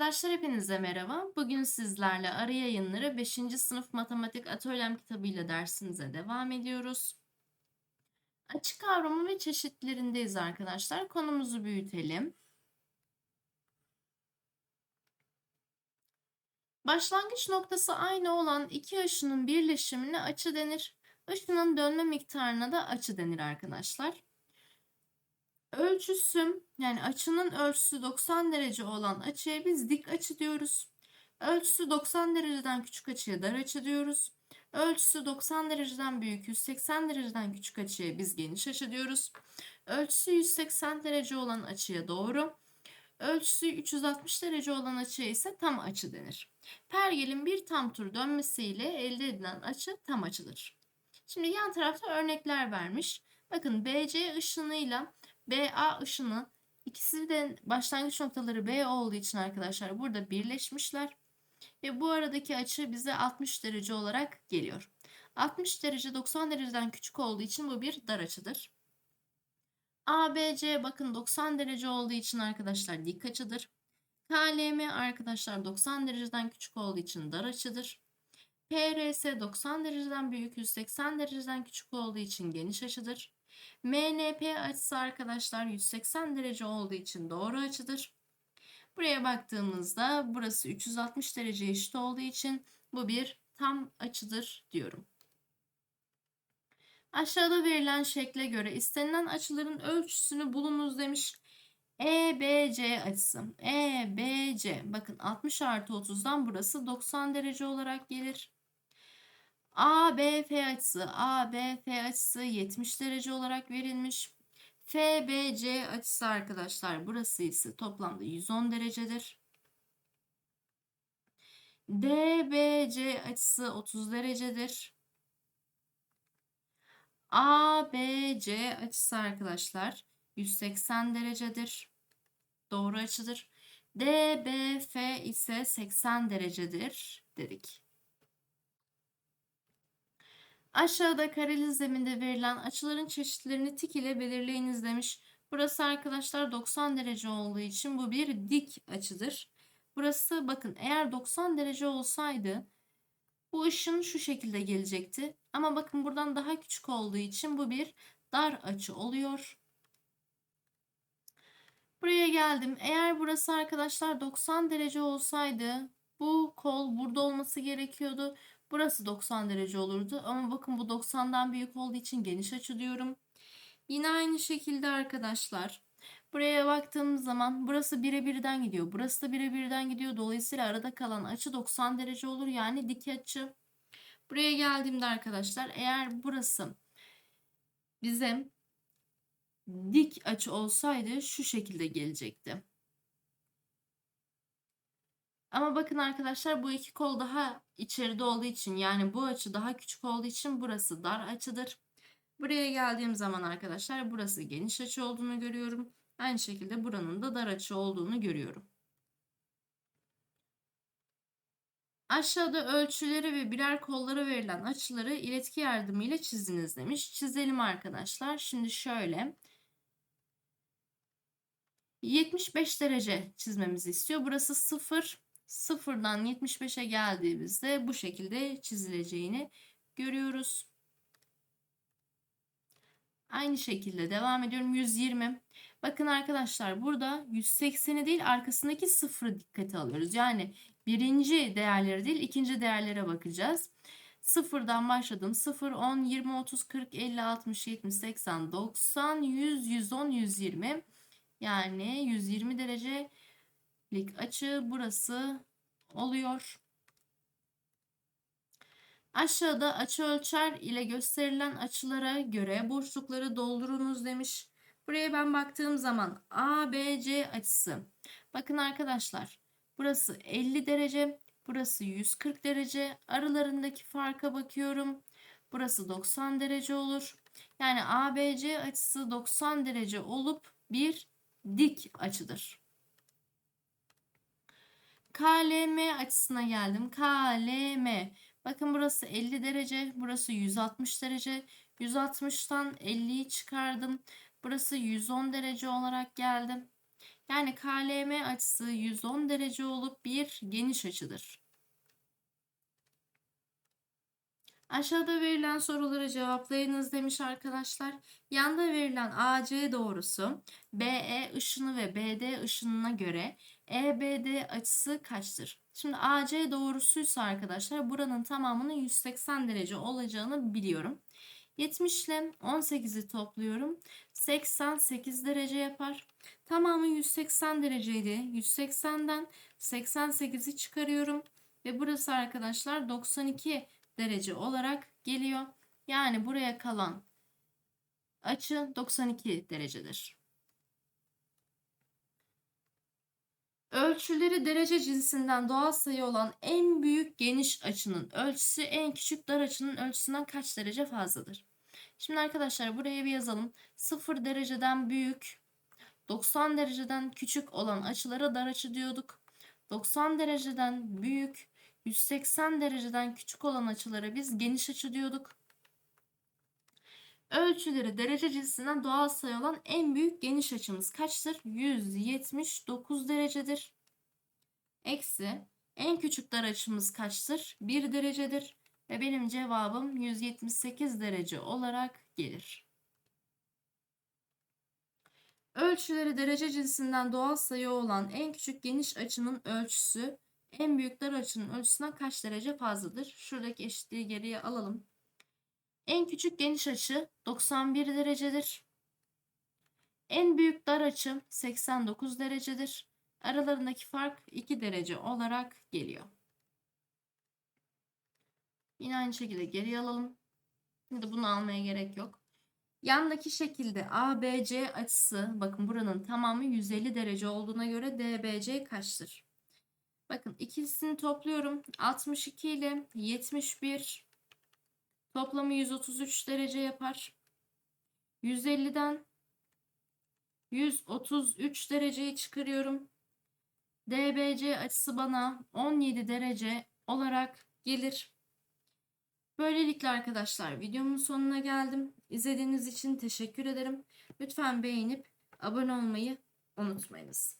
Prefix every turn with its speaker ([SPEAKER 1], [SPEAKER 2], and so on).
[SPEAKER 1] Arkadaşlar hepinize merhaba. Bugün sizlerle Arı Yayınları 5. sınıf matematik atölyem kitabıyla dersimize devam ediyoruz. Açı kavramı ve çeşitlerindeyiz arkadaşlar. Konumuzu büyütelim. Başlangıç noktası aynı olan iki ışının birleşimine açı denir. Işının dönme miktarına da açı denir arkadaşlar. Ölçüsü yani açının ölçüsü 90 derece olan açıya biz dik açı diyoruz. Ölçüsü 90 dereceden küçük açıya dar açı diyoruz. Ölçüsü 90 dereceden büyük 180 dereceden küçük açıya biz geniş açı diyoruz. Ölçüsü 180 derece olan açıya doğru. Ölçüsü 360 derece olan açıya ise tam açı denir. Pergelin bir tam tur dönmesiyle elde edilen açı tam açıdır. Şimdi yan tarafta örnekler vermiş. Bakın BC ışınıyla BA ışını ikisi de başlangıç noktaları B olduğu için arkadaşlar burada birleşmişler. Ve bu aradaki açı bize 60 derece olarak geliyor. 60 derece 90 dereceden küçük olduğu için bu bir dar açıdır. ABC bakın 90 derece olduğu için arkadaşlar dik açıdır. KLM arkadaşlar 90 dereceden küçük olduğu için dar açıdır. PRS 90 dereceden büyük 180 dereceden küçük olduğu için geniş açıdır. MNP açısı arkadaşlar 180 derece olduğu için doğru açıdır. Buraya baktığımızda burası 360 derece eşit olduğu için bu bir tam açıdır diyorum. Aşağıda verilen şekle göre istenilen açıların ölçüsünü bulunuz demiş. EBC açısı. EBC bakın 60 artı 30'dan burası 90 derece olarak gelir. ABF açısı, ABF açısı 70 derece olarak verilmiş. FBC açısı arkadaşlar burası ise toplamda 110 derecedir. DBC açısı 30 derecedir. ABC açısı arkadaşlar 180 derecedir. Doğru açıdır. DBF ise 80 derecedir dedik. Aşağıda kareli zeminde verilen açıların çeşitlerini tik ile belirleyiniz demiş. Burası arkadaşlar 90 derece olduğu için bu bir dik açıdır. Burası bakın eğer 90 derece olsaydı bu ışın şu şekilde gelecekti. Ama bakın buradan daha küçük olduğu için bu bir dar açı oluyor. Buraya geldim. Eğer burası arkadaşlar 90 derece olsaydı bu kol burada olması gerekiyordu. Burası 90 derece olurdu. Ama bakın bu 90'dan büyük olduğu için geniş açı diyorum. Yine aynı şekilde arkadaşlar. Buraya baktığımız zaman burası birebirden gidiyor. Burası da birebirden gidiyor. Dolayısıyla arada kalan açı 90 derece olur. Yani dik açı. Buraya geldiğimde arkadaşlar eğer burası bizim dik açı olsaydı şu şekilde gelecekti. Ama bakın arkadaşlar bu iki kol daha içeride olduğu için yani bu açı daha küçük olduğu için burası dar açıdır. Buraya geldiğim zaman arkadaşlar burası geniş açı olduğunu görüyorum. Aynı şekilde buranın da dar açı olduğunu görüyorum. Aşağıda ölçüleri ve birer kollara verilen açıları iletki yardımıyla çiziniz demiş. Çizelim arkadaşlar. Şimdi şöyle. 75 derece çizmemizi istiyor. Burası 0. Sıfırdan 75'e geldiğimizde bu şekilde çizileceğini görüyoruz. Aynı şekilde devam ediyorum. 120. Bakın arkadaşlar burada 180'i değil arkasındaki sıfırı dikkate alıyoruz. Yani birinci değerleri değil ikinci değerlere bakacağız. Sıfırdan başladım. 0, 10, 20, 30, 40, 50, 60, 70, 80, 90, 100, 110, 120. Yani 120 derece lik açı burası oluyor. Aşağıda açı ölçer ile gösterilen açılara göre boşlukları doldurunuz demiş. Buraya ben baktığım zaman ABC açısı. Bakın arkadaşlar burası 50 derece, burası 140 derece. Aralarındaki farka bakıyorum. Burası 90 derece olur. Yani ABC açısı 90 derece olup bir dik açıdır. KLM açısına geldim. KLM. Bakın burası 50 derece. Burası 160 derece. 160'tan 50'yi çıkardım. Burası 110 derece olarak geldim. Yani KLM açısı 110 derece olup bir geniş açıdır. Aşağıda verilen soruları cevaplayınız demiş arkadaşlar. Yanda verilen AC doğrusu BE ışını ve BD ışınına göre EBD açısı kaçtır? Şimdi AC doğrusuysa arkadaşlar buranın tamamının 180 derece olacağını biliyorum. 70 ile 18'i topluyorum. 88 derece yapar. Tamamı 180 dereceydi. 180'den 88'i çıkarıyorum. Ve burası arkadaşlar 92 derece olarak geliyor. Yani buraya kalan açı 92 derecedir. Ölçüleri derece cinsinden doğal sayı olan en büyük geniş açının ölçüsü en küçük dar açının ölçüsünden kaç derece fazladır? Şimdi arkadaşlar buraya bir yazalım. 0 dereceden büyük, 90 dereceden küçük olan açılara dar açı diyorduk. 90 dereceden büyük, 180 dereceden küçük olan açılara biz geniş açı diyorduk. Ölçüleri derece cinsinden doğal sayı olan en büyük geniş açımız kaçtır? 179 derecedir. Eksi en küçük dar açımız kaçtır? 1 derecedir. Ve benim cevabım 178 derece olarak gelir. Ölçüleri derece cinsinden doğal sayı olan en küçük geniş açının ölçüsü en büyük dar açının ölçüsünden kaç derece fazladır? Şuradaki eşitliği geriye alalım. En küçük geniş açı 91 derecedir. En büyük dar açı 89 derecedir. Aralarındaki fark 2 derece olarak geliyor. Yine aynı şekilde geriye alalım. Şimdi bunu almaya gerek yok. Yandaki şekilde ABC açısı bakın buranın tamamı 150 derece olduğuna göre DBC kaçtır? Bakın ikisini topluyorum. 62 ile 71 toplamı 133 derece yapar. 150'den 133 dereceyi çıkarıyorum. DBC açısı bana 17 derece olarak gelir. Böylelikle arkadaşlar videomun sonuna geldim. İzlediğiniz için teşekkür ederim. Lütfen beğenip abone olmayı unutmayınız.